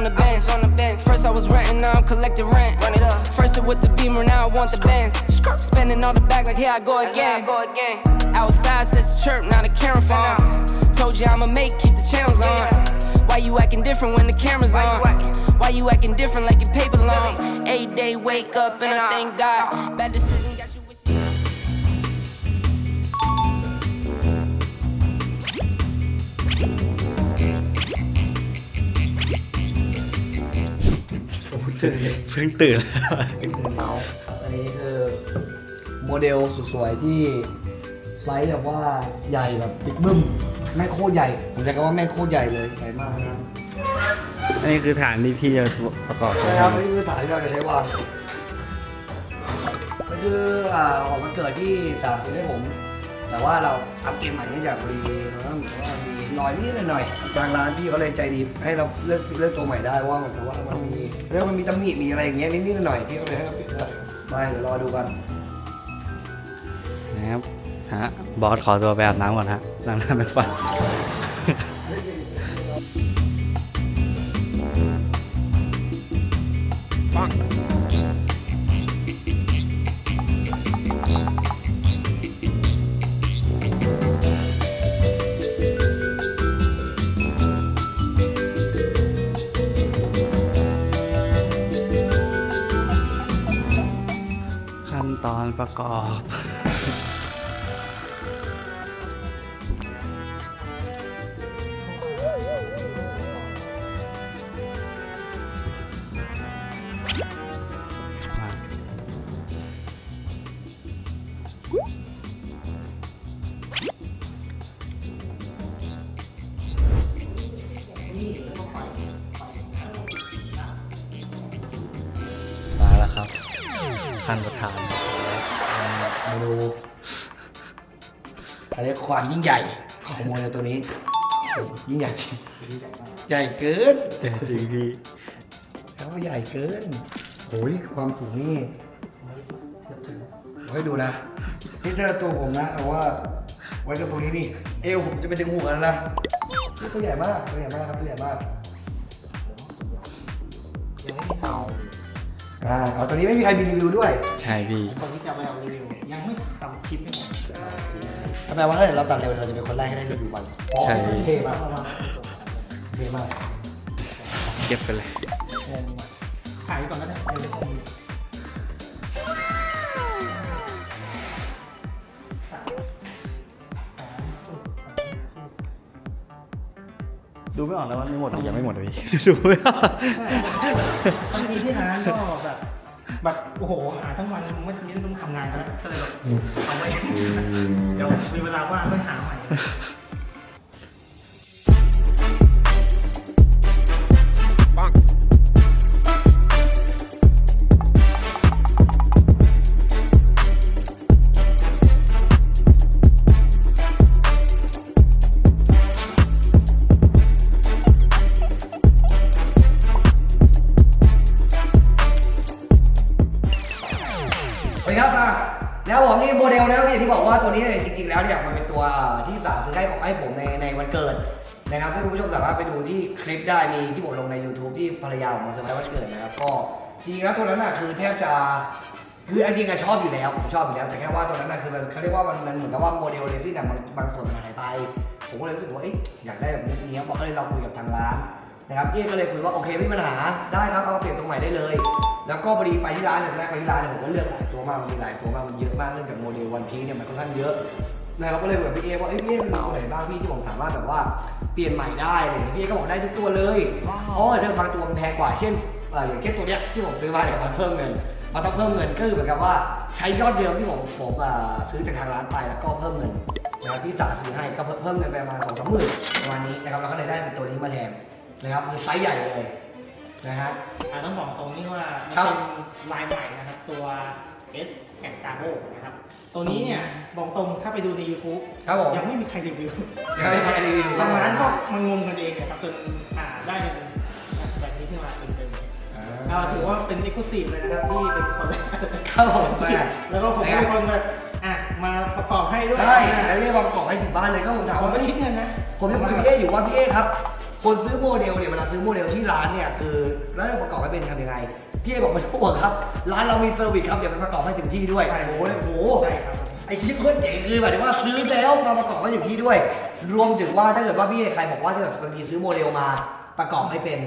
on the bench. On the bench. First I was renting, now I'm collecting rent. Run it up. First it with the beamer, now I want the bands. Spending all the back like here I go again. Outside says chirp, now the camera phone. Told you I'ma make, keep the channels on. Why you acting different when the camera's on? Why you acting different like your paper long? Eight day wake up and I thank God. Bad decision เพิ่งตื่นแล้วเป็นเมาส์อันนี้คือโมเดลสุดสวยที่ไซส์แบบว่าใหญ่แบบบิ๊กบึ้มแม่งโคตรใหญ่ผมใช้คำว่าแม่งโคตรใหญ่เลยใหญ่มากนะครับอันนี้คือฐานที่พี่จะประกอบใช่ครับนี่คือฐานที่เราจะใช้วางก็คืออ่าออกมาเกิดที่สาซื้อให้ผม แต่ว่าเราอัปเกรดใหม่เนื่องจากพอดีเราต้องเหมือนว่ามีรอยนิดหน่อยทางร้านพี่เขาเลยใจดีให้เราเลือกเลือกตัวใหม่ได้ว่ามันว่ามันมีเรียกว่ามันมีตำหนิมีอะไรอย่างเงี้ยนิดๆหน่อยๆพี่เขาเลยให้เราเปลี่ยนได้มาเดี๋ยวรอดูกันนะครับฮะบอสขอตัวไปอาบน้ำก่อนฮะล้างหน้าไม่ฟันขั้น ความยิ่งใหญ่ของโมเดลตัวนี้ยิ่งใหญ่จริงใหญ่เกินเดี๋ยวจริงพี่แล้วาใหญ่เกินโอ้ยความสูงนี่ให้ดูนะนี่ถ้าตัวผมนะเอาว่าไว้ตรงนี้นี่ เอวผมจะไปถึงหัวแล้วนะนี่ตัวใหญ่มากตัวใหญ่มากครับตัวใหญ่มากยังไม่มีข่าว อ่าเอาตัวนี้ไม่มีใครมีรีวิวด้วยใช่พี่ตอนที่จะไปเอารีวิวยังไม่ทำคลิปให้หมดแปลว่าถ้าเกิดเราตัดเร็วเราจะเป็นคนแรกให้ได้รีวิวมันใช่ เท่มากเท่มากเก็บไปเลยถ่ายไว้ก่อนก็ได้ ดูไม่ออกแล้วว่าไม่หมดหรือยังไม่หมดเลยพี่ ดูไม่ออกใช่บางทีที่ร้านก็แบบแบบโอ้โหหาทั้งวันเมื่อกี้ต้องทำงานกันแล้วก็เลยแบบเอาไว้เดี๋ยวมีเวลาว่างก็หาใหม่ ไปดูที่คลิปได้มีที่ผมลงใน YouTube ที่ภรรยาผมมาเซอร์ไพรส์วันเกิดนะครับก็จริงๆแล้วตัวนั้นนะคือแทบจะคือจริงๆอะชอบอยู่แล้วผมชอบอยู่แล้วแต่แค่ว่าตัวนั้นนะคือมันเขาเรียกว่ามันมันเหมือนกับว่าโมเดลเรซิ่งอะบางบางส่วนมันหายไป ผมก็เลยรู้สึกว่าเอ๊ะอยากได้แบบนี้บอกก็เลยลองคุยกับทางร้านนะครับเอ๊ก็เลยคุยว่าโอเคไม่มีปัญหาได้ครับเอาเปลี่ยนตรงใหม่ได้เลย แล้วก็พอดีไปที่ร้านเนี่ยแรกไปที่ร้านเนี่ยผมก็เลือกหลายตัวมากมันมีหลายตัวมากมันเยอะมากเนื่องจากโมเดลวันพีเนี่ยมันค่อนข้างเยอะ นะครับก็เลยแบบพี่เอว่าเอ้ยพี่เอมันมีตัวไหนบ้างพี่ที่ผมสามารถแบบว่าเปลี่ยนใหม่ได้อะไรอย่างเลยพี่เอก็บอกได้ทุกตัวเลยอ๋อเรื่องบางตัวมันแพงกว่าเช่นเอ่ออย่างเช่นตัวเนี้ยที่ผมซื้อมาเนี่ยมันเพิ่มเงินมันต้องเพิ่มเงินก็คือเหมือนกับว่าใช้ยอดเดิมที่ผมผมอ่าซื้อจากทางร้านไปแล้วก็เพิ่มเงินนะครับที่สาซื้อให้ก็เพิ่มเงินไปประมาณสองสามหมื่นประมาณนี้นะครับแล้วก็เลยได้เป็นตัวนี้มาแทนนะครับมันไซส์ใหญ่เลยนะฮะ อ่าต้องบอกตรงนี้ว่ามันครับ เป็นลายใหม่นะครับตัว S แอนซาโนะครับ ตัวนี้เนี่ยบอกตรงถ้าไปดูใน YouTube ครับผม ยังไม่มีใครรีวิวยังไม่มีใครรีวิว ทางร้านก็มางมกันเองเนี่ยครับจนอ่าได้เป็นแบบนี้ขึ้นมาเป็นเป็นอ่าถือว่าเป็นเอกลุศิเลยนะครับที่เป็นคนแรกครับผมแม่แล้วก็ผมก็เป็นคนแบบอะมาประกอบให้ด้วยใช่อะแล้วเรียกวางกล่องให้ถึงบ้านเลยก็ผมถามผมว่าไม่เฮ้ยคิดเงินนะผมจะคุยกับพี่เออยู่ว่าพี่เอครับ คนซื้อโมเดลเนี่ยเวลาซื้อโมเดลที่ร้านเนี่ยคือแล้วจะประกอบให้เป็นทำยังไง พี่เอบอกไม่ต้องห่วงครับ ร้านเรามีเซอร์วิสครับเดี๋ยวมันประกอบให้ถึงที่ด้วย ใช่โอ้โหเลยโอ้โหใช่ครับ ไอ้ที่โคตรเจ๋งคือหมายถึงว่าซื้อแล้วมาประกอบให้ถึงที่ด้วย รวมถึงว่าถ้าเกิดว่าพี่เอใครบอกว่าถ้าเกิดบางทีซื้อโมเดลมา ประกอบให้เป็น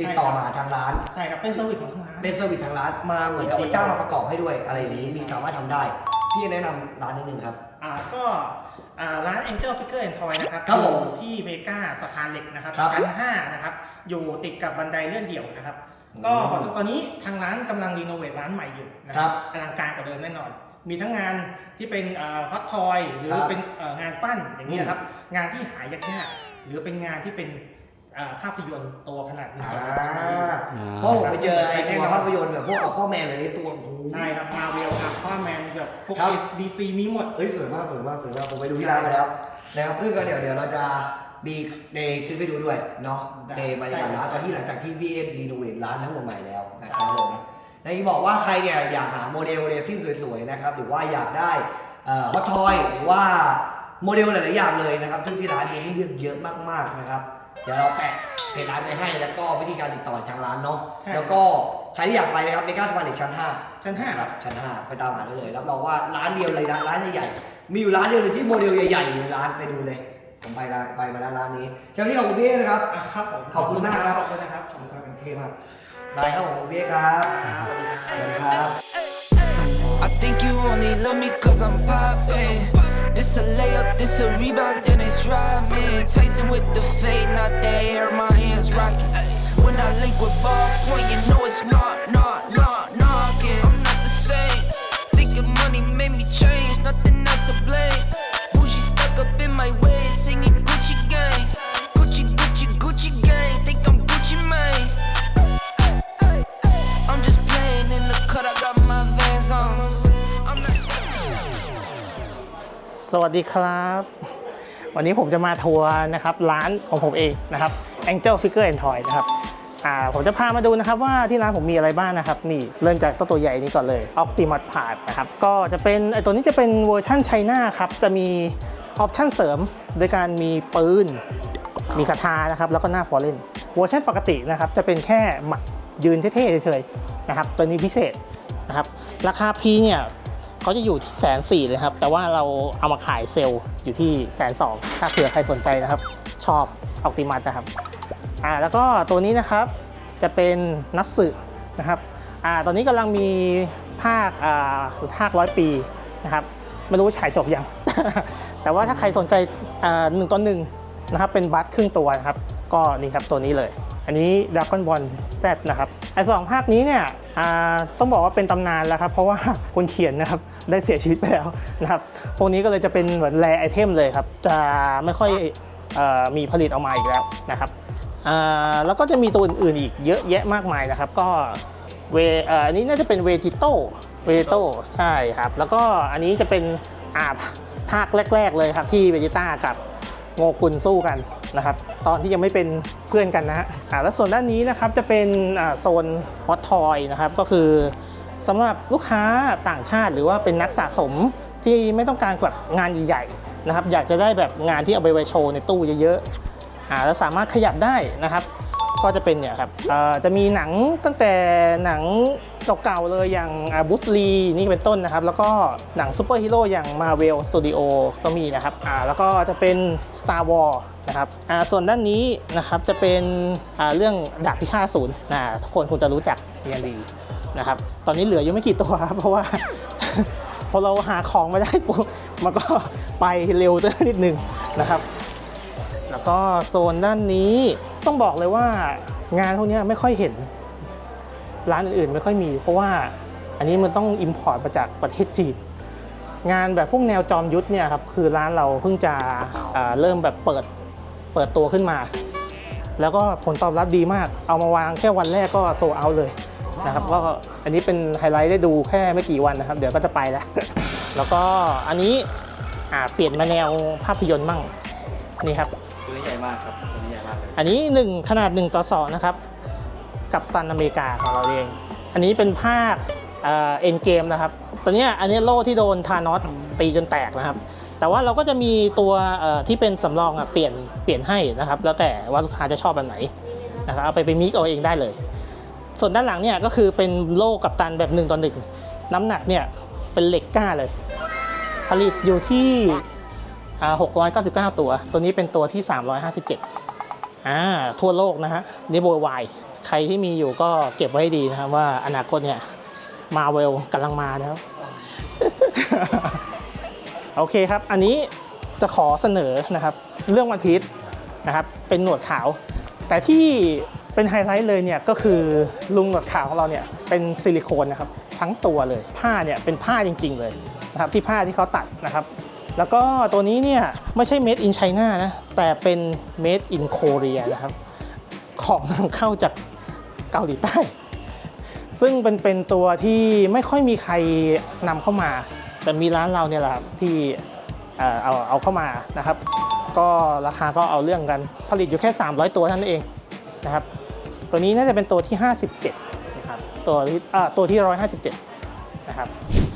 ติดต่อมาทางร้าน ใช่ครับ เป็นเซอร์วิสของทางร้าน เป็นเซอร์วิสทางร้านมาเหมือนกับว่าจ้างมาประกอบให้ด้วย อะไรอย่างนี้มีสามารถทำได้ พี่แนะนำร้านนิดนึงครับ อ่าก็อ่าร้าน Angel Figure and Toy นะครับครับผมอยู่ที่เมกาสะพานเหล็กนะครับครับ ชั้น 5 นะครับ อยู่ติดกับบันไดเลื่อนเดี่ยวนะครับ อืมก็ตอนนี้ทางร้านกำลังรีโนเวทร้านใหม่อยู่นะคครัรับบอลังการกว่าเดิมแน่นอน มีทั้งงานที่เป็นฮอตทอยหรือครับเป็นเอ่องานปั้นอย่างนี้ยครับ งานที่หายากๆหรือเป็นงานที่เป็นเอ่อภาพยนตร์ตัวขนาดนี้อ่าเพราะผมไปเจอไอ้ตัวภาพยนตร์แบบพวกเอาข้อแมนหรือไอ้ตัวโอ้โหใช่ครับมาเวลอัลฟาแมนแบบพวกครับดีซีมีหมดเฮ้ยสวยมากสวยมากสวยมากผมไปดูที่ร้านมาแล้วนะครับซึ่งก็เดี๋ยวเดี๋ยวเราจะ มีเดย์ขึ้นไปดูด้วยเนาะได้เดย์บรรยากาศร้านใช่ตอนที่หลังจากที่พี่เอ็รีโนเวทร้านทั้งหมดใหม่แล้วนะครับผม ในที่บอกว่าใครเนี่ยอยากหาโมเดลเรซิ่งสวยๆนะครับหรือว่าอยากได้ฮอตทอยหรือว่าโมเดลหลายๆอย่างเลยนะครับซึ่งที่ร้านนี้ให้เลือกเยอะมากๆนะครับเดี๋ยวเราแปะเพจร้านไปให้แล้วก็วิธีการติดต่อทางร้านเนาะใช่ แล้วก็ใครที่อยากไปนะครับเมกาสปานิกชั้น 5 ชั้นห้าครับชั้นห้าไปตามหาได้เลยรับรองว่าร้านเดียวเลยนะร้านใหญ่ๆมีอยู่ร้านเดียวเลยที่โมเดลใหญ่ๆอยู่ในร้านไปดูเลย ผมไปร้านไปมาแล้วร้านนี้เจ้าหนี้ขอบคุณพี่เอ๊นะครับ อะครับผมขอบคุณมากครับ ขอบคุณนะครับขอบคุณครับเท่มากได้ครับผมพี่เอ๊ครับครับสวัสดีครับสวัสดีครับ I think you only love me cause I'm poppin'. This a layup, this a rebound, then it's robbing. Tyson with the fade, not the hair, my hands rocking. When I link with ballpoint, you know it's not, not, not, วัสดีครับ วันนี้ผมจะมาทัวร์นะครับร้านของผมเองนะครับ Angel Figure and Toy นะครับอ่าผมจะพามาดูนะครับว่าที่ร้านผมมีอะไรบ้างนะครับ นี่เริ่มจากตัวตัวใหญ่นี้ก่อนเลย Optimus p a r t นะครับ ก็จะเป็นไอตัวนี้จะเป็นเวอร์ชั่นไชน่าครับ จะมีออปชั่นเสริมโดยการมีปืน มีคาถานะครับ แล้วก็หน้าฟอร์เรนเวอร์ชันปกตินะครับ จะเป็นแค่หมัดยืนเท่ๆเฉยๆนะครับ ตัวนี้พิเศษนะครับ ราคาพีเนี่ย เขาจะอยู่ที่แสนสี่เลยครับ แต่ว่าเราเอามาขายเซลล์อยู่ที่แสนสองถ้าเผื่อใครสนใจนะครับ ชอบออกติมัสนะครับอ่าแล้วก็ตัวนี้นะครับจะเป็นนัตสึนะครับอ่าตอนนี้กำลังมีภาคอ่าภาคร้อยปีนะครับไม่รู้ฉายจบยัง แต่ว่าถ้าใครสนใจอ่าหนึ่งต่อหนึ่งนะครับเป็นบัสครึ่งตัวนะครับ ก็นี่ครับตัวนี้เลย อันนี้ด r a ก้อนบอลแซนะครับไอสองภาคนี้เนี่ยต้องบอกว่าเป็นตำนานแล้วครับเพราะว่าคนเขียนนะครับได้เสียชีวิตไปแล้วนะครับพวกนี้ก็เลยจะเป็นเหมือนแรไอเทมเลยครับจะไม่ค่อยออมีผลิตออกมาอีกแล้วนะครับแล้วก็จะมีตัวอื่นๆอีกเยอะแยะมากมายนะครับ ก็เวอ,อันนี้น่าจะเป็นเวจิโตเวจิโตใช่ครับ แล้วก็อันนี้จะเป็นอาภาคแรก ๆ เลยครับที่เวจิต้ากับโงกุลสู้กัน นะครับตอนที่ยังไม่เป็นเพื่อนกันนะฮะแล้วส่วนด้านนี้นะครับจะเป็นโซนฮอตทอยนะครับก็คือสำหรับลูกค้าต่างชาติหรือว่าเป็นนักสะสมที่ไม่ต้องการแบบงานใหญ่ๆนะครับอยากจะได้แบบงานที่เอาไปไว้โชว์ในตู้เยอะๆอ่าแล้วสามารถขยับได้นะครับ ก็จะเป็นเนี่ยครับเอ่อจะมีหนังตั้งแต่หนังเก่าๆเลยอย่างบูสลีนี่เป็นต้นนะครับ แล้วก็หนังซูเปอร์ฮีโร่อย่าง Marvel Studio ก็มีนะครับอ่าแล้วก็จะเป็น Star Wars นะครับอ่าส่วนด้านนี้นะครับจะเป็นอ่าเรื่องดาบพิฆาตศูนย์นะทุกคนคงจะรู้จักอย่างดีนะครับ ตอนนี้เหลืออยู่ไม่กี่ตัวครับเพราะว่าพอเราหาของมาได้ปุ๊บมันก็ไปเร็วตัวนิดนึงนะครับ แล้วก็โซนด้านนี้ ต้องบอกเลยว่างานพวกนี้ไม่ค่อยเห็น ร้านอื่นๆไม่ค่อยมี เพราะว่าอันนี้มันต้องอิมพอร์ตมาจากประเทศจีนงานแบบพวกแนวจอมยุทธเนี่ยครับคือร้านเราเพิ่งจะเริ่มแบบเปิดเปิดตัวขึ้นมา แล้วก็ผลตอบรับดีมาก เอามาวางแค่วันแรกก็โซเอาเลยนะครับก็อันนี้เป็นไฮไลท์ได้ดูแค่ไม่กี่วันนะครับ เดี๋ยวก็จะไปแล้ว แล้วก็อันนี้เปลี่ยนมาแนวภาพยนตร์มั่งนี่ครับตัวนี้ใหญ่มากครับ อันนี้ 1 ขนาด 1 ต่อ 2 นะครับ กับตันอเมริกาของเราเอง อันนี้เป็นภาคเอ็นเกมนะครับตัวเนี้ยอันนี้โล่ที่โดนทานอสตีจนแตกนะครับ แต่ว่าเราก็จะมีตัวที่เป็นสำรองอเปลี่ยนเปลี่ยนให้นะครับ แล้วแต่ว่าลูกค้าจะชอบแบบไหนนะครับเอาไปไปมิกเอาเองได้เลย ส่วนด้านหลังเนี่ยก็คือเป็นโล่กับตันแบบหนึ่งต่อหนึ่งน้ำหนักเนี่ยเป็นเหล็กกล้าเลย ผลิตอยู่ที่อ่า699 ตัว ตัวนี้เป็นตัวที่ 357 อ่าทั่วโลกนะฮะนี่โวยวายใครที่มีอยู่ก็เก็บไว้ให้ดีนะครับว่าอนาคตเนี่ยมาเวลกำลังมาแล้วโอเคครับ อันนี้จะขอเสนอนะครับ เรื่องวันพีชนะครับ เป็นหนวดขาว แต่ที่เป็นไฮไลท์เลยเนี่ยก็คือลุงหนวดขาวของเราเนี่ยเป็นซิลิโคนนะครับ ทั้งตัวเลย ผ้าเนี่ยเป็นผ้าจริง ๆ เลยนะครับที่ผ้าที่เขาตัดนะครับ แล้วก็ตัวนี้เนี่ยไม่ใช่ made in China นะ แต่เป็น made in Korea นะครับ ของนำเข้าจากเกาหลีใต้ ซึ่งเป็นเป็นตัวที่ไม่ค่อยมีใครนำเข้ามา แต่มีร้านเราเนี่ยแหละครับที่เอาเอาเข้ามานะครับ ก็ราคาก็เอาเรื่องกันผลิตอยู่แค่ 300 ตัวเท่านั้นเองนะครับ ตัวนี้น่าจะเป็นตัวที่ 57 นะครับ ตัวที่ตัวที่ 157 นะครับ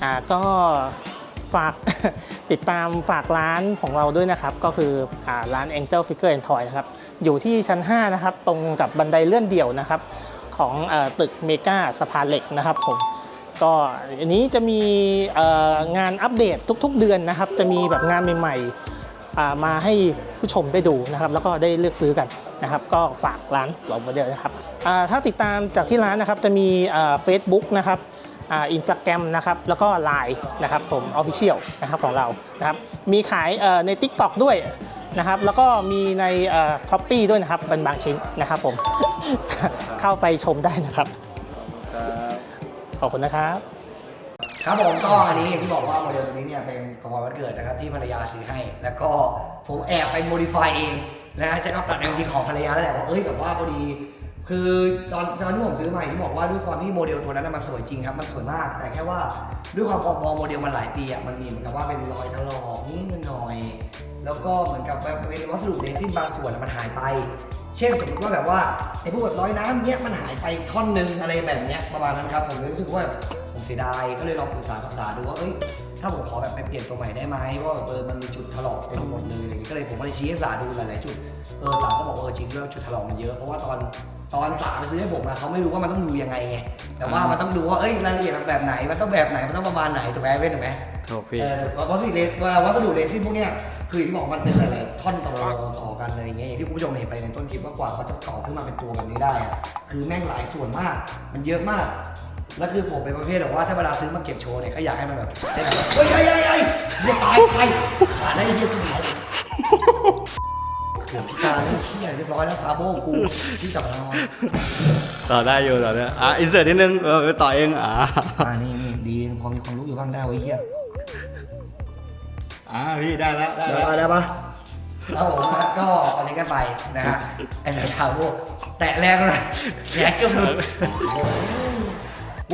อ่าก็ ฝากติดตามฝากร้านของเราด้วยนะครับ ก็คืออ่าร้าน Angel Figure and Toy นะครับ อยู่ที่ชั้น 5 นะครับ ตรงกับบันไดเลื่อนเดี่ยวนะครับ ของอตึกเมกาสะพานเหล็กนะครับผมก็อันนี้จะมีงานอัปเดตทุกๆเดือนนะครับ จะมีแบบงานใหม่ๆมาให้ผู้ชมได้ดูนะครับ แล้วก็ได้เลือกซื้อกันนะครับ ก็ฝากร้านเราเหมือนเดิมนะครับถ้าติดตามจากที่ร้านนะครับจะมีเฟซบุ๊กนะครับ อินสตาแกรมนะครับแล้วก็ Line นะครับผมออฟฟิเชียลนะครับของเรานะครับมีขายเอ่อใน TikTok ด้วยนะครับแล้วก็มีในช้อปปีด้วยนะครับเป็นบางชิ้นนะครับผมเข้าไปชมได้นะครับ ขอบคุณนะครับ ครับผมก็อันนี้อย่างที่บอกว่าโมเดลตัวนี้เนี่ยเป็นของขวัญวันเกิดนะครับที่ภรรยาซื้อให้ แล้วก็ผมแอบไปโมดิฟายเองนะฮะใช้คำตัดแต่จริงๆของภรรยาแล้วแหละว่าเอ้ยแบบว่าพอดี คือตอนตอนที่ผมซื้อใหม่ที่บอกว่าด้วยความที่โมเดลตัวนั้นนะมันสวยจริงครับมันสวยมาก แต่แค่ว่าด้วยความพอพอโมเดลมันหลายปีอะมันมีเหมือนกับว่าเป็นรอยถลอกนิดหน่อย แล้วก็เหมือนกับแบบเป็นวัสดุเรซินบางส่วนมันหายไป เช่นสมมติว่าแบบว่าไอ้พวกแบบรอยน้ำเนี้ยมันหายไปท่อนหนึงอะไรแบบเนี้ยประมาณนั้นครับผมเลยรู้สึกว่า เสียดายก็เลยลองปรึกษากับสาดูว่าเอ้ยถ้าผมขอแบบไปเปลี่ยนตัวใหม่ได้ไหมเพราะว่าแบบเออมันมีจุดถลอกเต็มหมดเลยอะไรอย่างเงี้ยก็เลยผมก็เลยชี้ให้สาดูหลายๆจุดเออสาก็บอกว่าเออจริงด้วยว่าจุดถลอกมันเยอะเพราะว่าตอนตอนสาไปซื้อให้ผมอะเขาไม่รู้ว่ามันต้องดูยังไงไงแต่ว่ามันต้องดูว่าเอ้ยรายละเอียดมันแบบไหนมันต้องแบบไหนมันต้องประมาณไหนถูกไหมเว้นถูกไหม ถูกพี่ เออวัสดุเรซวัสดุเรซินพวกเนี้ยคืออย่างที่บอกมันเป็นหลายๆท่อนต่อต่อกันอะไรอย่างเงี้ยอย่างที่คุณผู้ชมเห็นไปในต้นคลิปว่ากว่าเขาจะต่อขึ้นมาเป็นตัวแบบนี้ได้อะคือแม่งหลายส่วนมาก มันเยอะมาก แล้วคือผมเป็นประเภทแบบว่าถ้าเวลาซื้อมาเก็บโชว์เนี่ยก็อยากให้มันแบบได้แบบเฮ้ยเฮ้ยเฮ้ยเฮ้ยเรียตายตายขาได้เรียบร้อยเกือบพิการแล้วเขี้ยเรียบร้อยแล้วซาโบ้งกูที่จับเราต่อได้อยู่ต่อได้อะอินเสิร์ตนิดนึงเออไปต่อเองอ่าอ่านี่นี่ดีพอมีความรู้อยู่บ้างได้ไว้ยเฮียอ่าพี่ได้แล้วได้ได้แล้วปะได้ปะแล้วผมนะครับก็ตอนนี้กันไปนะฮะไอ้สายชาวโลกแตะแรงเลยแขนเกือบหลุด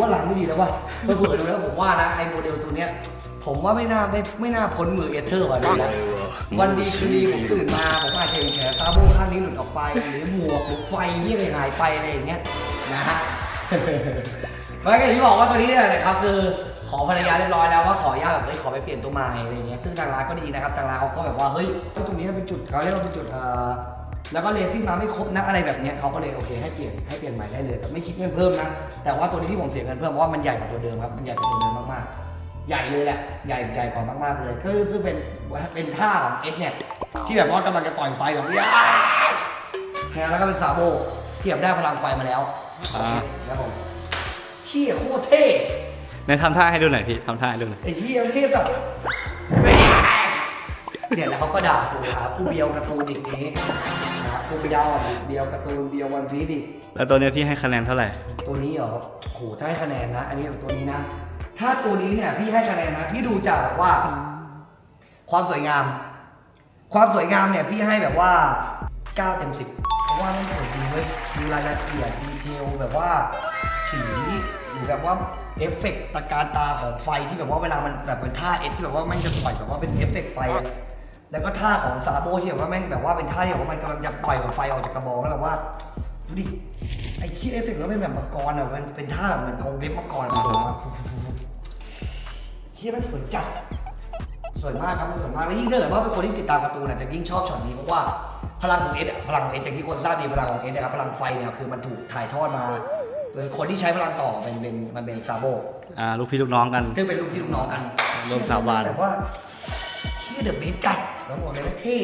ว่าหลังไม่ดีแล้ววะเผื่อๆดูแล้วผมว่านะไอ้โมเดลตัวเนี้ยผมว่าไม่น่าไม่ไม่น่าพ้นมือเอเธอร์ว่ะดูแล้ววันดีคืนดีผมตื่นมาผมอาจจะเห็นแขนตาโบข้างนี้หลุดออกไปหรือหมวกหรือไฟที่อะไรหายไปอะไรอย่างเงี้ยนะฮะไม่ก็อย่างที่บอกว่าตัวนี้เนี่ยนะครับคือขอภรรยาเรียบร้อยแล้วว่าขออนุญาตแบบเฮ้ยขอไปเปลี่ยนตัวใหม่อะไรเงี้ยซึ่งทางร้านก็ดีนะครับทางร้านเขาก็แบบว่าเฮ้ยตรงนี้มันเป็นจุดเขาเรียกว่าเป็นจุดเอ่อ แล้วก็เลซิ่งมาไม่ครบนะอะไรแบบเนี้ยเขาก็เลยโอเคให้เปลี่ยนให้เปลี่ยนใหม่ได้เลยแบบไม่คิดเงินเพิ่มนะ แต่ว่าตัวนี้ที่ผมเสียเงินเพิ่มเพราะว่ามันใหญ่กว่าตัวเดิมครับมันใหญ่กว่าตัวเดิมมากๆ ใหญ่เลยแหละใหญ่ใหญ่กว่ามากๆเลย ก็คือเป็นเป็นท่าของเอ็กเนี่ยที่แบบว่ากำลังจะต่อยไฟแบบนี้นะแล้วก็เป็นซาโบที่แบบได้พลังไฟมาแล้วอ่าครับผมเชี่ยโคตรเท่ในทำท่าให้ดูหน่อยพี่ทำท่าให้ดูหน่อยไอ้เชี่ยเท่สัสเนี่ยแล้วเขาก็ด่ากูหากูเบียวการ์ตูนอีกนี้ นะกูเบียวอะเบียวการ์ตูนเบียววันพีซอีกแล้วตัวเนี้ยพี่ให้คะแนนเท่าไหร่ ตัวนี้เหรอโหถ้าให้คะแนนนะ อันนี้ตัวนี้นะ ถ้าตัวนี้เนี่ยพี่ให้คะแนนนะพี่ดูจากแบบว่า ความสวยงาม ความสวยงามเนี่ยพี่ให้แบบว่า9เต็ม10เพราะว่ามันสวยจริงเว้ยดูรายละเอียดดีเทลแบบว่าสีหรือแบบว่าเอฟเฟกต์ตะการตาของไฟที่แบบว่าเวลามันแบบเป็นท่าเอสที่แบบว่ามันจะปล่อยแบบว่าเป็นเอฟเฟกต์ไฟอะ แล้วก็ท่าของซาโบที่แบบว่าแม่งแบบว่าเป็นท่าที่แบบว่ามันกำลังจะปล่อยแบบไฟออกจากกระบอกแล้วแบบว่าดูดิไอ้ขี้เอฟเฟกต์แล้วเป็นแบบมังกรอะมันเป็นท่าแบบเหมือนกรงเล็บมังกรอะมาฟุ๊บๆๆๆเฮียมันสวยจัดสวยมากครับมันสวยมากแล้วยิ่งถ้าเกิดว่าเป็นคนที่ติดตามการ์ตูนอาจจะยิ่งชอบช็อตนี้เพราะว่าพลังของเอสพลังของเอสอย่างที่คนทราบดีพลังของเอสนะครับพลังไฟเนี่ยคือมันถูกถ่ายทอดมาเป็นคนที่ใช้พลังต่อเป็นเป็นมันเป็นซาโบอ่าลูกพี่ลูกน้องกันซึ่งเป็นลูกพี่ลูกน้องกันรวมสาบานแต่ว่าชื่อเดอะเบสกัด น้องบอกเลยว่าเท่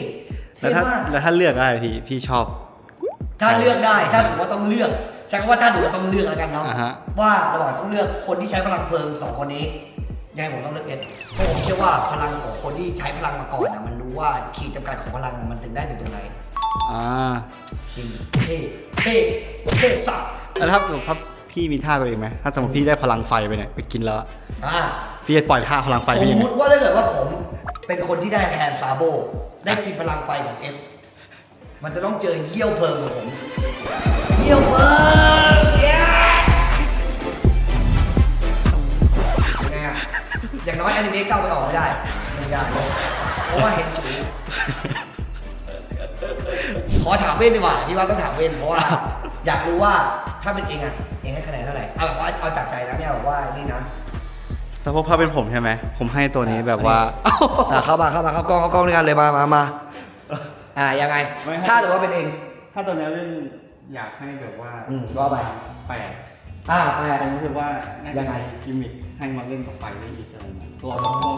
แล้วเท่ถ้ามากแล้วถ้าเลือกอะไรพี่พี่ชอบ ถ้าเลือกได้ถ้าถือว่าต้องเลือกใช้คำว่าถ้าถือว่าต้องเลือกแล้วกันเนาะอ่าฮะ ว่าระหว่างต้องเลือกคนที่ใช้พลังเพลิงสองคนนี้ยังไงผมต้องเลือกเอสเพราะผมเชื่อว่าพลังของคนที่ใช้พลังมาก่อนนะมันรู้ว่าขีดจำกัดของพลังมันถึงได้ถึงตรงไหนอ่าจริงเท่เท่เท่สัสแล้วถ้าถ้าพี่มีท่าตัวเองไหมถ้าสมมติพี่ได้พลังไฟไปเนี่ยไปกินแล้วอ่า พี่จะปล่อยท่าพลังไฟสพี่มยังมไงติว่าถ้าเกิดว่าผม เป็นคนที่ได้แทนซาโบ ได้กินพลังไฟของเอสมันจะต้องเจอเยี่ยวเพลิงของผมเยี่ยวเพลิง yes ยังไงอะอย่างน้อยอนิเมะเก้าไปออกไม่ได้ไม่ได้เพราะว่าเห็นผีขอถามเว้นดีกว่าที่ว่าต้องถามเว้นเพราะว่า อยากรู้ว่าถ้าเป็นเองอะเองให้คะแนนเท่าไหร่เอาแบบว่าเอาจากใจนะไม่เอาแบบว่านี่นะ สมมติถ้าเป็นผมใช่ไหม ผมให้ตัวนี้แบบว่า อะเข้ามาเข้ามาเข้ากล้องเข้ากล้องด้วยกันเลยมามามาอ่ายังไง ไม่ให้ ถ้าหรือว่าเป็นเอง ถ้าตัวนี้เป็นอยากให้แบบว่าอืมว่าไป แปลกอ่าแปลผมรู้สึกว่าน่าจะยังไง มีกิมมิคให้มาเล่นกับไฟได้อีกอะไรเงี้ยตัวแบบพวก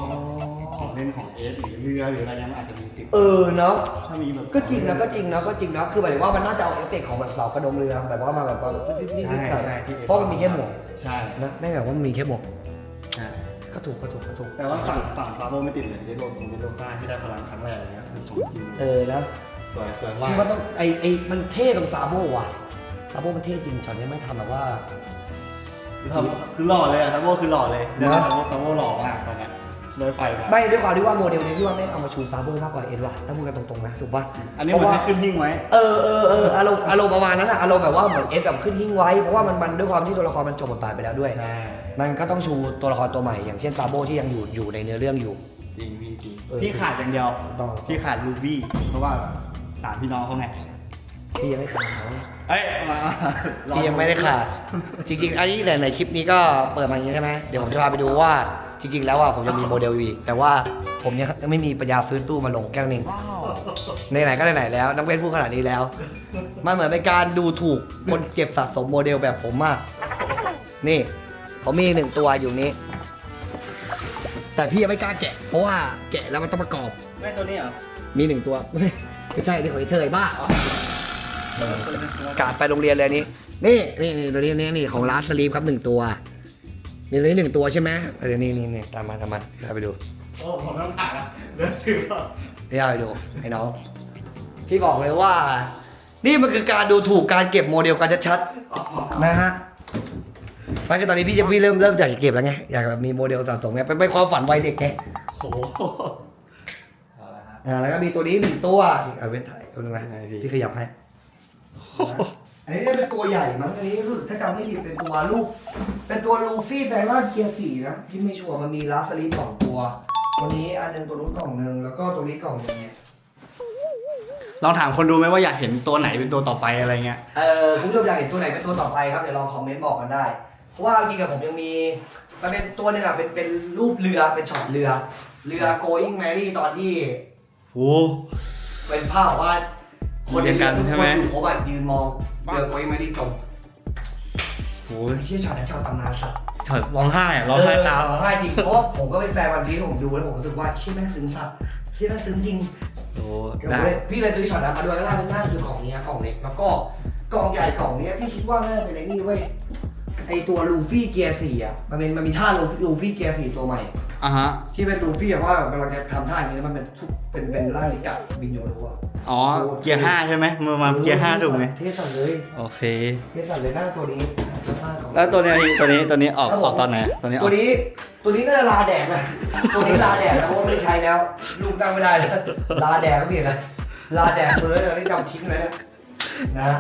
ของเล่นของเอสหรือเรือหรืออะไรเงี้ยมันอาจจะมีติดเออเนาะ ถ้ามีแบบ ก็จริงนะก็จริงนะก็จริงนะคือหมายถึงว่ามันน่าจะเอาเอฟเฟกต์ของแบบเสากระดงเรือแบบว่ามาแบบว่าใช่ใช่ที่ เพราะมันมีแค่หมวกใช่ นะไม่แบบว่ามันมีแค่หมวกใช่ ก็ถูกก็ถูกก็ถูกแต่ว่าฝั่งฝั่งฟาโบไม่ติดเลยเดโรของเดโรซ่าที่ได้พลังครั้งแรกเนี้ยคือของจริงเออแล้วสวยสวยมากพี่ว่าต้องไอไอมันเท่ตรงซาโบว่ะซาโบมันเท่จริงช็อตนี้ไม่งทำแบบว่าคือคือหล่อเลยอะซาโบคือหล่อเลยเดี๋ยวนะซาโบซาโบหล่อมากตอนเนี้ ยเลยไปมาไม่ด้วยความที่ว่าโมเดลนี้ที่ว่าไม่งเอามาชูซาโบมากกว่าเอ็นว่ะถ้าพูดกันตรงๆนะถูกป่ะอันนี้เหมันให้ขึ้นหิ้งไว้ เออเออเอออารมณ์อารมณ์ประมาณนั้นอะอารมณ์แบบว่าเหมือนเอสแบบขึ้นหิ้งไว้เพราะว่ามันมันด้วยความที่ตัวละครมันจบบทบาทไปแล้วด้วย ใช่ มันก็ต้องชูตัวละครตัวใหม่อย่างเช่นซาโบที่ยังอยู่อยู่ในเนื้อเรื่องอยู่ จริงพี่จริงเออพี่ขาดอย่างเดียว ต้อง พี่ขาดลูบี้เพราะว่าสามพี่น้องเขาไงที่ยังไม่ขาดเขาเอ้ยมาที่ยังไม่ได้ขาด จริง ๆ อันนี้ในในคลิปนี้ก็เปิดมาอย่างนี้ใช่ไหมเดี๋ยวผมจะพาไปดูว่า จริงๆ แล้วอะผมจะมีโมเดลอีก แต่ว่าผมยังยังไม่มีปัญญาซื้อตู้มาลงแค่นั้นเองไหนๆก็ไหนๆแล้วน้ำเว้นพูดขนาดนี้แล้ว มันเหมือนเป็นการดูถูกคนเก็บสะสมโมเดลแบบผมมาก นี่ผมมีหนึ่งตัวอยู่นี้ แต่พี่ยังไม่กล้าแกะ เพราะว่าแกะแล้วมันต้องประกอบ แม่ตัวนี้เหรอ มีหนึ่งตัว ไม่ใช่ที่ของไอ้เธอบ้าการไปโรงเรียนเลยอันนี้นี่นี่นี่ตัวนี้นี่นี่ของร้านสลีปครับหนึ่งตัว มีตัวนี้หนึ่งตัวใช่ไหมเออนี่นี่นี่ตามมาตามมาเอาไปดูโอ้ผมต้องถ่ายละเดินถือว่านี่เอาไปดูไอ้น้องพี่บอกเลยว่า นี่มันคือการดูถูกการเก็บโมเดลการชัดๆนะฮะไม่คือตอนนี้พี่จะพี่เริ่มเริ่มอยากจะเก็บแล้วไงอยากแบบมีโมเดลสะสมไงเป็นเป็นความฝันวัยเด็กไงโอ้โหเอาละฮะอ่าแล้วก็มีตัวนี้หนึ่งตัวเอาเว้นถ่ายเอาหนึ่งนะได้พี่พี่ขยับให้ อันนี้เป็นตัวใหญ่มั้งอันนี้คือถ้าจำไม่ผิดเป็นตัวลูก เป็นตัวลูฟี่แปลว่าเกียร์สี่นะที่ไม่ชัวร์มันมีลาสลีสองตัว ตัวนี้อันหนึงตัวนู้นกล่องหนึ่งแล้วก็ตัวนี้กล่องหนึงเนี่ย ลองถามคนดูไหมว่าอยากเห็นตัวไหนเป็นตัวต่อไปอะไรเงี้ย เอ่อคุณผู้ชมอยากเห็นตัวไหนเป็นตัวต่อไปครับเดี๋ยวลองคอมเมนต์บอกกันได้ เพราะว่าจริงๆกับผมยังมีมันเป็นตัวหนึงอะเป็นเป็นรูปเรือเป็นช็อตเรือ เรือ going Mary ตอนที่โอ้ เป็นภาพว่าคนเรียงกันทุกใช่คไหมนอยู่เขาแบบยืนมอง เรือ going Mary จมโหเชี่ยช็อตนั้นช็อตตำนานสัตว์ถอดร้องไห้อะร้องไห้ตามเออร้องไห้จริงเพราะว่าผมก็เป็นแฟนวันพีซผมดูแล้วผมรู้สึกว่าเชี่ยแม่งซึ้งสัตว์เชี่ยแม่งซึ้งจริงโอ้เดี๋ยวได้ผมเลยพี่เลยซื้อช็อตนั้นมาด้วยแล้วน่าน่าจะคือกล่องนี้กล่องเล็กแล้วก็กล่องใหญ่กล่องเนี้ยพี่คิดว่าน่าจะเป็นไอ้นี่เว้ยไอตัวลูฟี่เกียร์สี่อะมันเป็นมันมีท่าลูฟี่ลูฟี่เกียร์สี่ตัวใหม่อะฮะที่เป็นลูฟี่แบบว่ากำลังจะทำท่าอย่างนี้แล้วมันเป็นทุกเป็นเป็นร่างลิกะบินโยรู้อะ อ๋อ เกียร์ห้าใช่ไหมมือมาเกียร์ห้าถูกไหมเทสันเลย โอเค เทสันเลยนั่งตัวนี้ท่าของแล้วตัวเนี้ยพี่ตัวนี้ตัวนี้ออกออกตอนไหนตัวนี้อตัอวกนี้ ตัวนี้น่าจะลาแดกนะ ตัวนี้ลาแดกนะเพราะว่าไม่ได้ใช้แล้ว ลูกนั่งไม่ได้แล้วลาแดกก็เปลี่ยนนะลาแดกเบอร์เลยที่จำทิ้งเลยนะนะ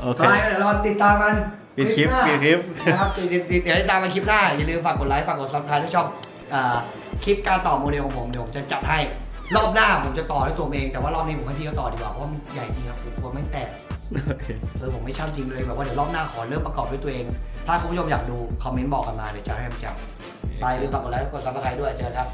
โอเค ไปเดี๋ยวเราติดตามกันปิดคลิปหน้าปิดคลิป นะครับติดติดติดเดี๋ยวติดตามกันคลิปหน้า อย่าลืมฝากกดไลค์ ฝากกดซับสไครต์ที่ช่องอ่าคลิปการต่อโมเดลของผม เดี๋ยวผมจะจัดให้ รอบหน้าผมจะต่อด้วยตัวผมเอง แต่ว่ารอบนี้ผมให้พี่เขาต่อดีกว่าเพราะว่ามันใหญ่จริงครับผมกลัวไม่แตกโอเคเออผมไม่ช่างจริงเลยแบบว่าเดี๋ยวรอบหน้าขอเริ่มประกอบด้วยตัวเอง ถ้าคุณผู้ชมอยากดูคอมเมนต์บอกกันมาเดี๋ยวจะให้ผมจับไปหรือฝากกดไลค์กดซับสไครต์ด้วยเจอกันครับ